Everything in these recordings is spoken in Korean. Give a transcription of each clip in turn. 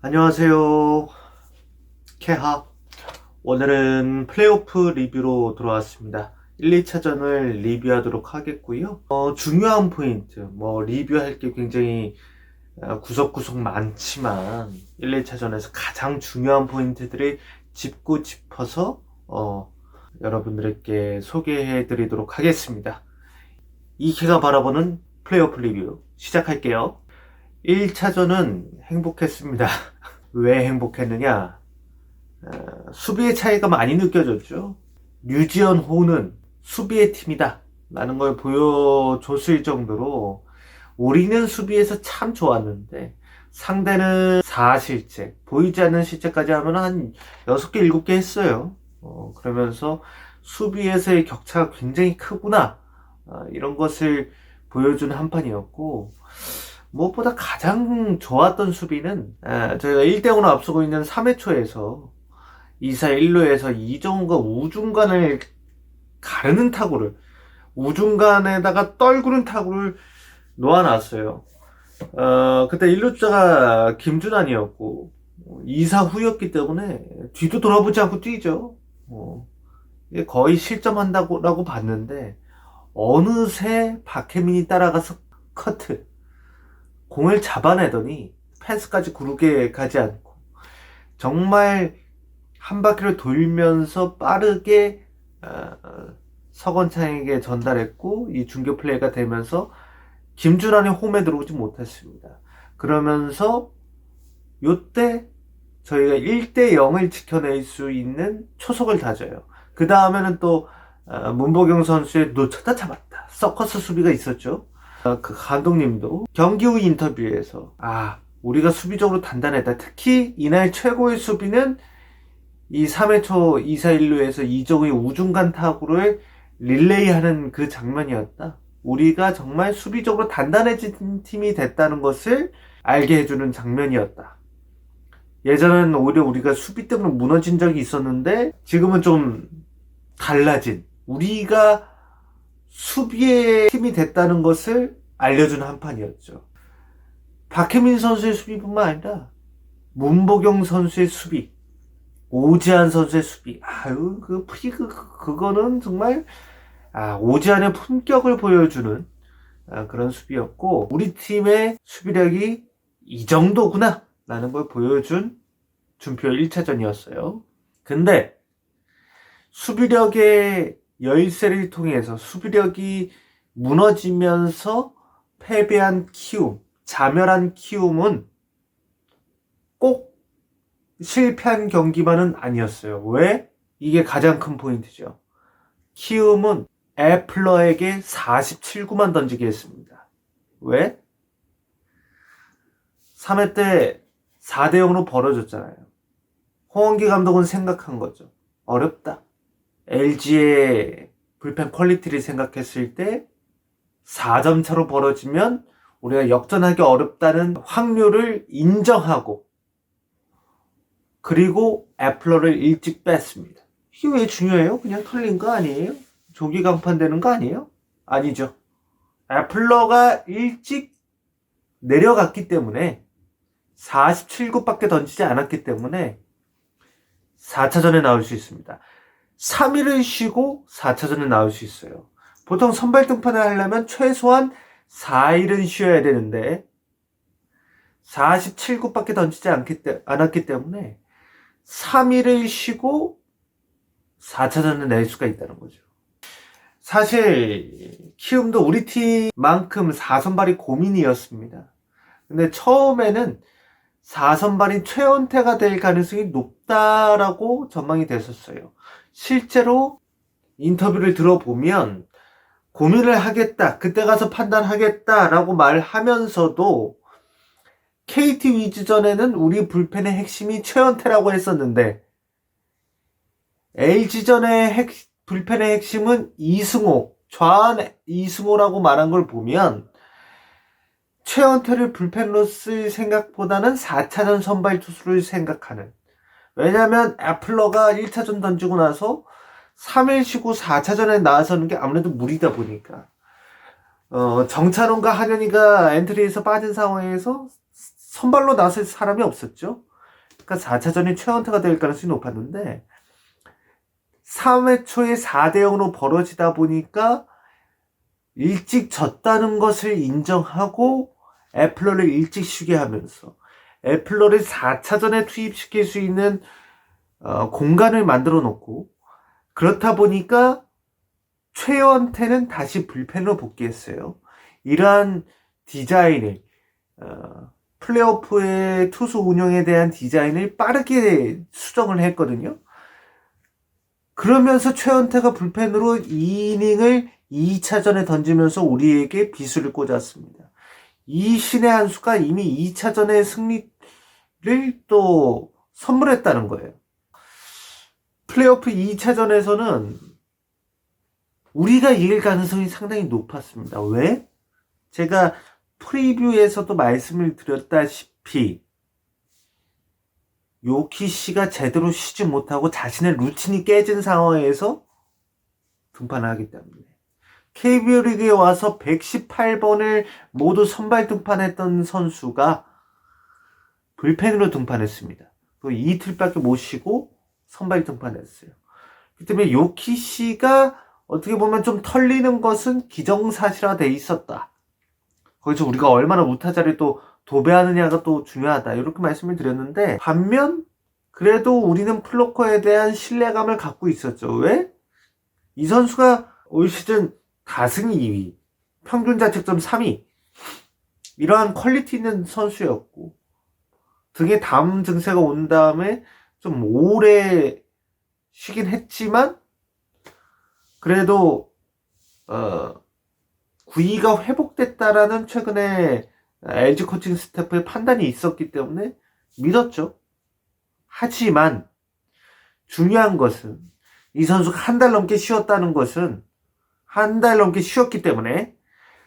안녕하세요. 캐하. 오늘은 플레이오프 리뷰로 돌아왔습니다. 1, 2차전을 리뷰하도록 하겠고요. 어, 중요한 포인트, 뭐, 리뷰할 게 굉장히 어, 구석구석 많지만, 1, 2차전에서 가장 중요한 포인트들을 짚고 짚어서, 어, 여러분들에게 소개해 드리도록 하겠습니다. 이캐가 바라보는 플레이오프 리뷰 시작할게요. 1차전은 행복했습니다. 왜 행복했느냐? 어, 수비의 차이가 많이 느껴졌죠. 류지연 호는 수비의 팀이다. 라는 걸 보여줬을 정도로 우리는 수비에서 참 좋았는데 상대는 4실책, 보이지 않는 실책까지 하면 한 6개, 7개 했어요. 어, 그러면서 수비에서의 격차가 굉장히 크구나. 어, 이런 것을 보여준 한 판이었고, 무엇보다 가장 좋았던 수비는 아, 저희가 1대0으로 앞서고 있는 3회 초에서 2사 1루에서 이정우가 우중간을 가르는 타구를 우중간에다가 떨구는 타구를 놓아놨어요. 어, 그때 1루자가 김준환이었고 2사 후였기 때문에 뒤도 돌아보지 않고 뛰죠. 어, 거의 실점한다고 라고 봤는데 어느새 박혜민이 따라가서 커트 공을 잡아내더니 펜스까지 구르게 가지 않고 정말 한 바퀴를 돌면서 빠르게 어, 서건창에게 전달했고 이 중교 플레이가 되면서 김준환이 홈에 들어오지 못했습니다. 그러면서 요때 저희가 1대 0을 지켜낼 수 있는 초석을 다져요. 그 다음에는 또 어, 문보경 선수의 놓쳤다 잡았다 서커스 수비가 있었죠. 어, 그 감독님도 경기 후 인터뷰에서 아 우리가 수비적으로 단단했다. 특히 이날 최고의 수비는 이 3회 초 2사 1루에서 이정우의 우중간 타구를 릴레이하는 그 장면이었다. 우리가 정말 수비적으로 단단해진 팀이 됐다는 것을 알게 해주는 장면이었다. 예전에는 오히려 우리가 수비 때문에 무너진 적이 있었는데 지금은 좀 달라진 우리가 수비의 팀이 됐다는 것을 알려주는 한 판이었죠. 박혜민 선수의 수비뿐만 아니라 문보경 선수의 수비, 오지환 선수의 수비, 아유 그 프리그 그거는 정말 아, 오지환의 품격을 보여주는 아, 그런 수비였고 우리 팀의 수비력이 이 정도구나 라는 걸 보여준 준표 1차전이었어요. 근데 수비력의 열쇠를 통해서 수비력이 무너지면서 패배한 키움, 자멸한 키움은 꼭 실패한 경기만은 아니었어요. 왜? 이게 가장 큰 포인트죠. 키움은 애플러에게 47구만 던지게 했습니다. 왜? 3회 때 4대 0으로 벌어졌잖아요. 홍원기 감독은 생각한 거죠. 어렵다. LG의 불펜 퀄리티를 생각했을 때 4점 차로 벌어지면 우리가 역전하기 어렵다는 확률을 인정하고 그리고 애플러를 일찍 뺐습니다. 이게 왜 중요해요? 그냥 털린 거 아니에요? 조기 강판되는 거 아니에요? 아니죠. 애플러가 일찍 내려갔기 때문에 47구밖에 던지지 않았기 때문에 4차전에 나올 수 있습니다. 3일을 쉬고 4차전에 나올 수 있어요. 보통 선발 등판을 하려면 최소한 4일은 쉬어야 되는데 47구밖에 던지지 않기 때, 않았기 때문에 3일을 쉬고 4차전을 낼 수가 있다는 거죠. 사실 키움도 우리 팀만큼 4선발이 고민이었습니다. 근데 처음에는 4선발인 최원태가 될 가능성이 높다라고 전망이 됐었어요. 실제로 인터뷰를 들어보면 고민을 하겠다, 그때 가서 판단하겠다라고 말하면서도 KT 위즈전에는 우리 불펜의 핵심이 최원태라고 했었는데 LG전의 핵, 불펜의 핵심은 이승호, 좌완 이승호라고 말한 걸 보면 최원태를 불펜로 쓸 생각보다는 4차전 선발 투수를 생각하는. 왜냐면 애플러가 1차전 던지고 나서 3일 쉬고 4차전에 나서는 게 아무래도 무리다 보니까 어, 정찬원과 한현이가 엔트리에서 빠진 상황에서 선발로 나설 사람이 없었죠. 그러니까 4차전이 최원태가 될 가능성이 높았는데 3회 초에 4대 0으로 벌어지다 보니까 일찍 졌다는 것을 인정하고 애플러를 일찍 쉬게 하면서 애플러를 4차전에 투입시킬 수 있는 어, 공간을 만들어 놓고 그렇다 보니까 최원태는 다시 불펜으로 복귀했어요. 이러한 디자인을 어, 플레이오프의 투수 운영에 대한 디자인을 빠르게 수정을 했거든요. 그러면서 최원태가 불펜으로 2이닝을 2차전에 던지면서 우리에게 비수를 꽂았습니다. 이 신의 한 수가 이미 2차전의 승리를 또 선물했다는 거예요. 플레이오프 2차전에서는 우리가 이길 가능성이 상당히 높았습니다. 왜? 제가 프리뷰에서도 말씀을 드렸다시피 요키 씨가 제대로 쉬지 못하고 자신의 루틴이 깨진 상황에서 등판을 하기 때문에 KBO 리그에 와서 118번을 모두 선발 등판했던 선수가 불펜으로 등판했습니다. 또 이틀밖에 못 쉬고 선발 등판했어요. 그 때문에 요키 씨가 어떻게 보면 좀 털리는 것은 기정사실화돼 있었다. 거기서 우리가 얼마나 우타자를 또 도배하느냐가 또 중요하다. 이렇게 말씀을 드렸는데, 반면, 그래도 우리는 플로커에 대한 신뢰감을 갖고 있었죠. 왜? 이 선수가 올 시즌 다승 2위, 평균 자책점 3위, 이러한 퀄리티 있는 선수였고, 등에 담 증세가 온 다음에 좀 오래 쉬긴 했지만, 그래도, 어, 구위가 회복됐다라는 최근에 LG 코칭 스태프의 판단이 있었기 때문에 믿었죠. 하지만 중요한 것은 이 선수가 한 달 넘게 쉬었다는 것은 한 달 넘게 쉬었기 때문에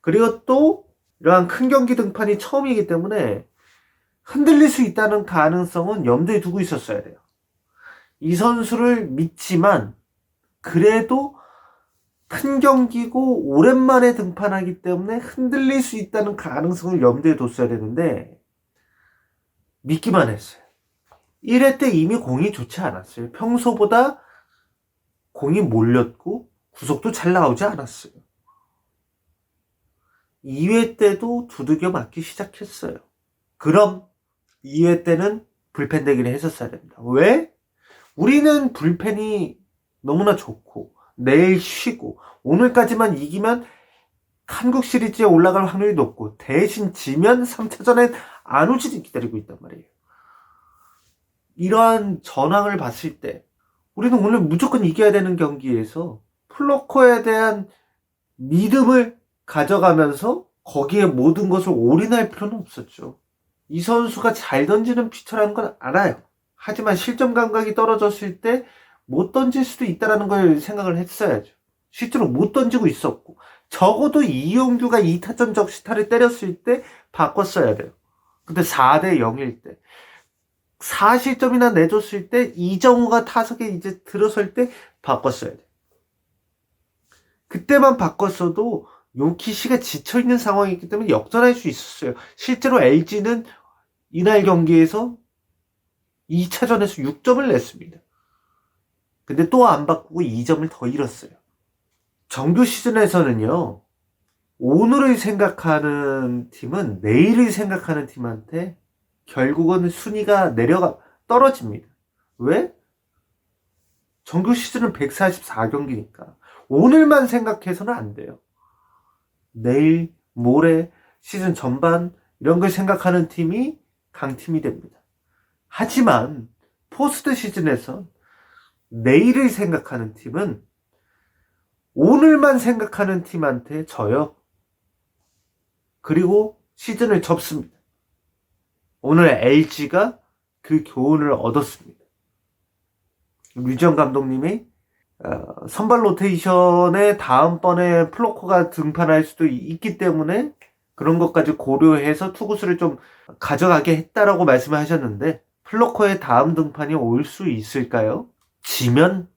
그리고 또 이러한 큰 경기 등판이 처음이기 때문에 흔들릴 수 있다는 가능성은 염두에 두고 있었어야 돼요. 이 선수를 믿지만 그래도 큰 경기고 오랜만에 등판하기 때문에 흔들릴 수 있다는 가능성을 염두에 뒀어야 되는데 믿기만 했어요. 1회 때 이미 공이 좋지 않았어요. 평소보다 공이 몰렸고 구속도 잘 나오지 않았어요. 2회 때도 두들겨 맞기 시작했어요. 그럼 2회 때는 불펜 대기를 했었어야 됩니다. 왜? 우리는 불펜이 너무나 좋고 내일 쉬고 오늘까지만 이기면 한국 시리즈에 올라갈 확률이 높고 대신 지면 3차전에 안우진이 기다리고 있단 말이에요. 이러한 전황을 봤을 때 우리는 오늘 무조건 이겨야 되는 경기에서 플로커에 대한 믿음을 가져가면서 거기에 모든 것을 올인할 필요는 없었죠. 이 선수가 잘 던지는 피처라는 건 알아요. 하지만 실점 감각이 떨어졌을 때 못 던질 수도 있다라는 걸 생각을 했어야죠. 실제로 못 던지고 있었고 적어도 이용규가 2타점 적시타를 때렸을 때 바꿨어야 돼요. 근데 4대 0일 때 4실점이나 내줬을 때 이정우가 타석에 이제 들어설 때 바꿨어야 돼. 그때만 바꿨어도 요키시가 지쳐있는 상황이기 때문에 역전할 수 있었어요. 실제로 LG는 이날 경기에서 2차전에서 6점을 냈습니다. 근데 또 안 바꾸고 2점을 더 잃었어요. 정규 시즌에서는요, 오늘을 생각하는 팀은 내일을 생각하는 팀한테 결국은 순위가 내려가, 떨어집니다. 왜? 정규 시즌은 144경기니까. 오늘만 생각해서는 안 돼요. 내일, 모레, 시즌 전반, 이런 걸 생각하는 팀이 강팀이 됩니다. 하지만, 포스트 시즌에선 내일을 생각하는 팀은 오늘만 생각하는 팀한테 져요. 그리고 시즌을 접습니다. 오늘 LG가 그 교훈을 얻었습니다. 류지영 감독님이 어, 선발 로테이션에 다음번에 플로커가 등판할 수도 있기 때문에 그런 것까지 고려해서 투구수를 좀 가져가게 했다라고 말씀을 하셨는데 플로커의 다음 등판이 올 수 있을까요? 지면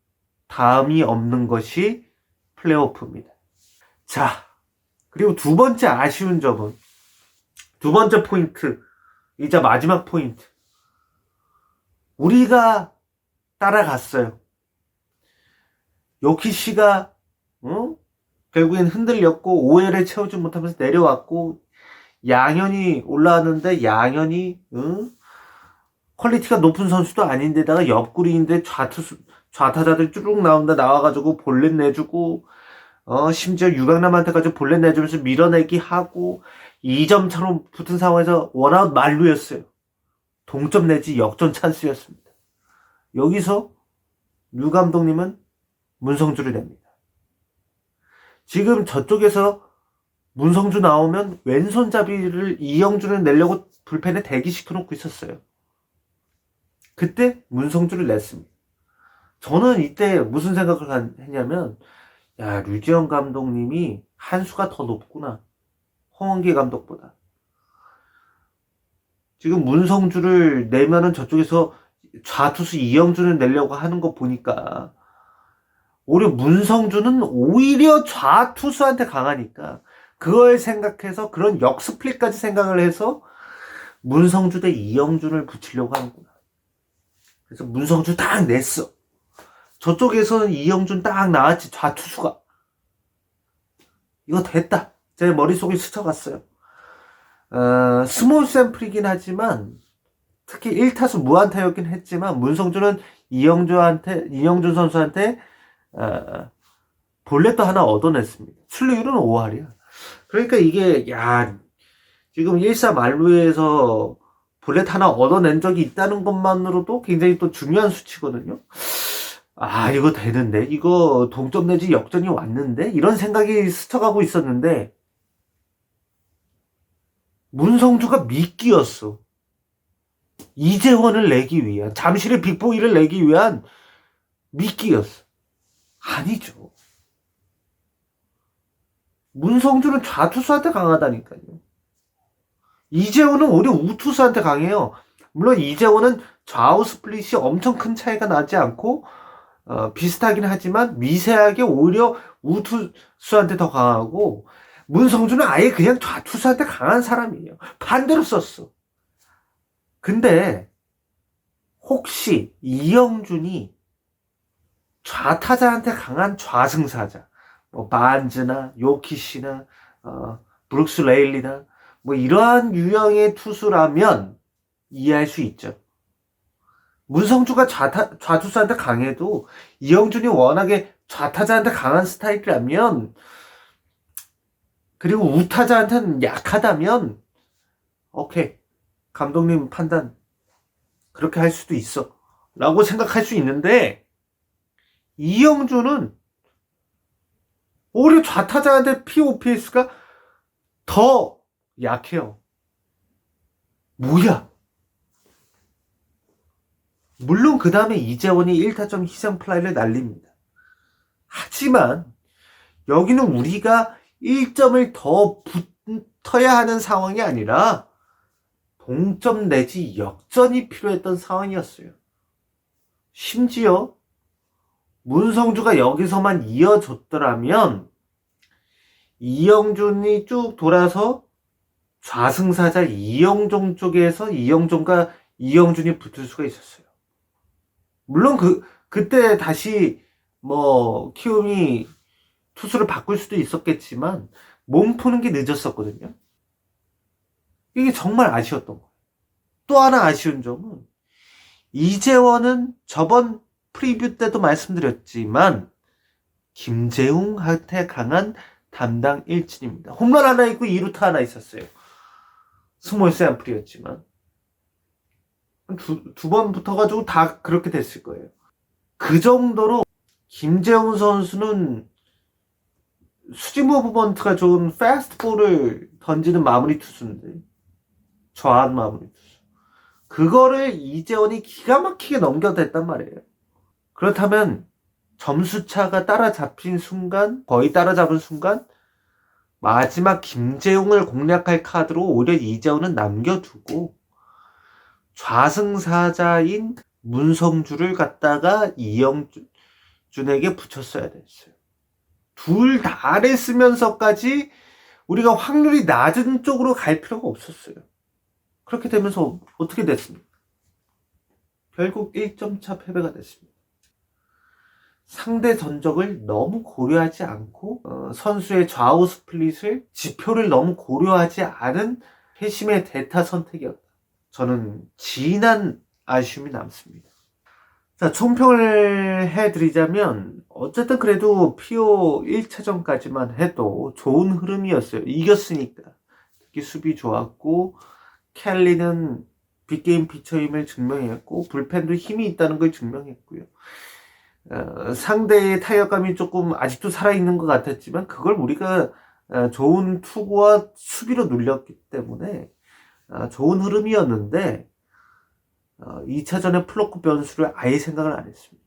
다음이 없는 것이 플레이오프입니다. 자, 그리고 두 번째 아쉬운 점은 두 번째 포인트, 이제 마지막 포인트. 우리가 따라갔어요. 요키 씨가 어? 결국엔 흔들렸고 오해를 채우지 못하면서 내려왔고 양현이 올라왔는데 양현이 응? 퀄리티가 높은 선수도 아닌데다가 옆구리인데 좌투수 좌타자들 쭈룩 나온다 나와가지고 볼넷 내주고 어 심지어 유강남한테까지 볼넷 내주면서 밀어내기 하고 2점 차로 붙은 상황에서 원아웃 만루였어요. 동점 내지 역전 찬스였습니다. 여기서 유 감독님은 문성주를 냅니다. 지금 저쪽에서 문성주 나오면 왼손잡이를 이영주를 내려고 불펜에 대기시켜 놓고 있었어요. 그때 문성주를 냈습니다. 저는 이때 무슨 생각을 한- 했냐면, 야, 류지영 감독님이 한 수가 더 높구나. 홍원기 감독보다. 지금 문성주를 내면은 저쪽에서 좌투수 이영주를 내려고 하는 거 보니까, 오히려 문성주는 오히려 좌투수한테 강하니까, 그걸 생각해서 그런 역스플릿까지 생각을 해서 문성주 대 이영준을 붙이려고 하는구나. 그래서 문성주 딱 냈어. 저쪽에서는 이영준 딱 나왔지, 좌투수가. 이거 됐다. 제 머릿속에 스쳐갔어요. 어, 스몰 샘플이긴 하지만, 특히 1타수 무안타였긴 했지만, 문성주는 이영준한테, 이영준 선수한테, 어, 볼넷도 하나 얻어냈습니다. 출루율은 5할이야. 그러니까 이게, 야, 지금 1사 만루에서 볼넷 하나 얻어낸 적이 있다는 것만으로도 굉장히 또 중요한 수치거든요. 아, 이거 되는데? 이거 동점 내지 역전이 왔는데? 이런 생각이 스쳐가고 있었는데, 문성주가 미끼였어. 이재원을 내기 위한, 잠실의 빅보이를 내기 위한 미끼였어. 아니죠. 문성주는 좌투수한테 강하다니까요. 이재호는 오히려 우투수한테 강해요. 물론 이재호는 좌우 스플릿이 엄청 큰 차이가 나지 않고 어, 비슷하긴 하지만 미세하게 오히려 우투수한테 더 강하고 문성주는 아예 그냥 좌투수한테 강한 사람이에요. 반대로 썼어. 근데 혹시 이영준이 좌타자한테 강한 좌승사자, 뭐 반즈나 요키시나 어, 브룩스 레일리나 뭐 이러한 유형의 투수라면 이해할 수 있죠. 문성주가 좌타, 좌투수한테 강해도 이영준이 워낙에 좌타자한테 강한 스타일이라면 그리고 우타자한테는 약하다면 오케이 감독님 판단 그렇게 할 수도 있어 라고 생각할 수 있는데 이영준은 오히려 좌타자한테 POPS가 더 약해요. 뭐야? 물론 그 다음에 이재원이 1타점 희생 플라이를 날립니다. 하지만 여기는 우리가 1점을 더 붙어야 하는 상황이 아니라 동점 내지 역전이 필요했던 상황이었어요. 심지어 문성주가 여기서만 이어줬더라면 이영준이 쭉 돌아서 좌승사자 이영종 쪽에서 이영종과 이영준이 붙을 수가 있었어요. 물론 그, 그때 다시 뭐, 키움이 투수를 바꿀 수도 있었겠지만, 몸 푸는 게 늦었었거든요. 이게 정말 아쉬웠던 거예요. 또 하나 아쉬운 점은, 이재원은 저번 프리뷰 때도 말씀드렸지만, 김재웅한테 강한 담당 일진입니다. 홈런 하나 있고 2루타 하나 있었어요. 스몰 샘플이었지만 두, 두 번 붙어가지고 다 그렇게 됐을 거예요. 그 정도로 김재훈 선수는 수직 무브먼트가 좋은 패스트볼을 던지는 마무리 투수인데 좌한 마무리 투수. 그거를 이재원이 기가 막히게 넘겨댔단 말이에요. 그렇다면 점수차가 따라잡힌 순간, 거의 따라잡은 순간, 마지막 김재웅을 공략할 카드로 오히려 이재훈은 남겨두고, 좌승사자인 문성주를 갖다가 이영준에게 붙였어야 됐어요. 둘 다를 쓰면서까지 우리가 확률이 낮은 쪽으로 갈 필요가 없었어요. 그렇게 되면서 어떻게 됐습니까? 결국 1점 차 패배가 됐습니다. 상대 전적을 너무 고려하지 않고 어, 선수의 좌우 스플릿을 지표를 너무 고려하지 않은 회심의 대타 선택이었다. 저는 진한 아쉬움이 남습니다. 자, 총평을 해드리자면, 어쨌든 그래도 피오 1차전까지만 해도 좋은 흐름이었어요. 이겼으니까. 특히 수비 좋았고, 켈리는 빅게임 피처임을 증명했고, 불펜도 힘이 있다는 걸 증명했고요. 어, 상대의 타격감이 조금 아직도 살아있는 것 같았지만, 그걸 우리가 어, 좋은 투구와 수비로 눌렸기 때문에, 어, 좋은 흐름이었는데, 어, 2차전에 플로크 변수를 아예 생각을 안 했습니다.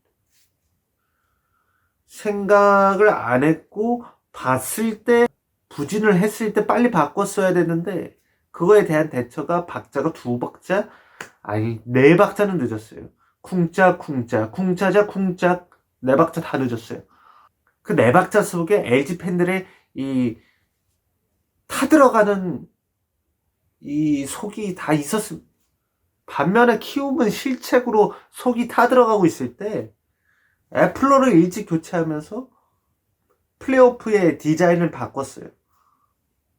생각을 안 했고, 봤을 때, 부진을 했을 때 빨리 바꿨어야 되는데, 그거에 대한 대처가 박자가 두 박자, 아니, 네 박자는 늦었어요. 쿵짝, 쿵짝, 쿵짜자, 쿵짝, 네 박자 다 늦었어요. 그 네 박자 속에 LG 팬들의 이, 타들어가는 이 속이 다 있었습니다. 반면에 키움은 실책으로 속이 타들어가고 있을 때 애플러를 일찍 교체하면서 플레이오프의 디자인을 바꿨어요.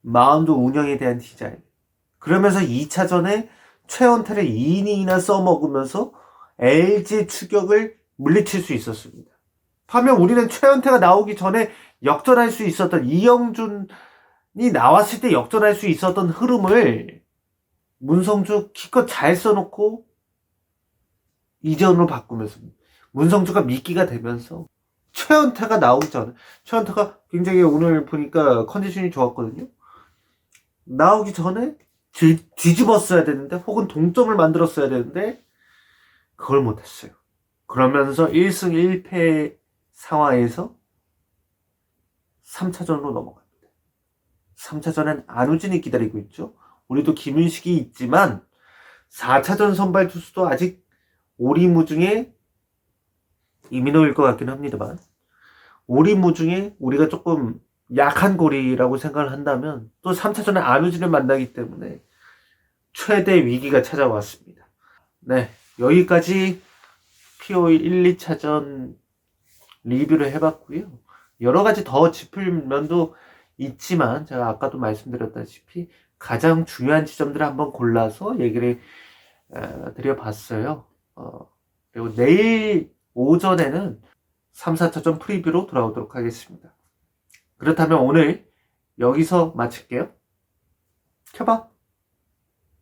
마운드 운영에 대한 디자인. 그러면서 2차전에 최원태를 2이닝이나 써먹으면서 LG 추격을 물리칠 수 있었습니다. 반면 우리는 최원태가 나오기 전에 역전할 수 있었던 이영준이 나왔을 때 역전할 수 있었던 흐름을 문성주 기껏 잘 써놓고 이재훈으로 바꾸면서 문성주가 미끼가 되면서 최연태가 나오기 전에 최연태가 굉장히 오늘 보니까 컨디션이 좋았거든요. 나오기 전에 뒤, 뒤집었어야 되는데 혹은 동점을 만들었어야 되는데 그걸 못했어요. 그러면서 1승 1패 상황에서 3차전으로 넘어갑니다. 3차전엔 안우진이 기다리고 있죠. 우리도 김윤식이 있지만 4차전 선발 투수도 아직 오리무중에 이민호일 것 같긴 합니다만 오리무중에 우리가 조금 약한 고리라고 생각을 한다면 또 3차전에 안우진을 만나기 때문에 최대 위기가 찾아왔습니다. 네, 여기까지 PO 1, 2차전 리뷰를 해봤고요. 여러 가지 더 짚을 면도 있지만 제가 아까도 말씀드렸다시피 가장 중요한 지점들을 한번 골라서 얘기를 어, 드려봤어요. 어, 그리고 내일 오전에는 3, 4차전 프리뷰로 돌아오도록 하겠습니다. 그렇다면 오늘 여기서 마칠게요. 켜봐.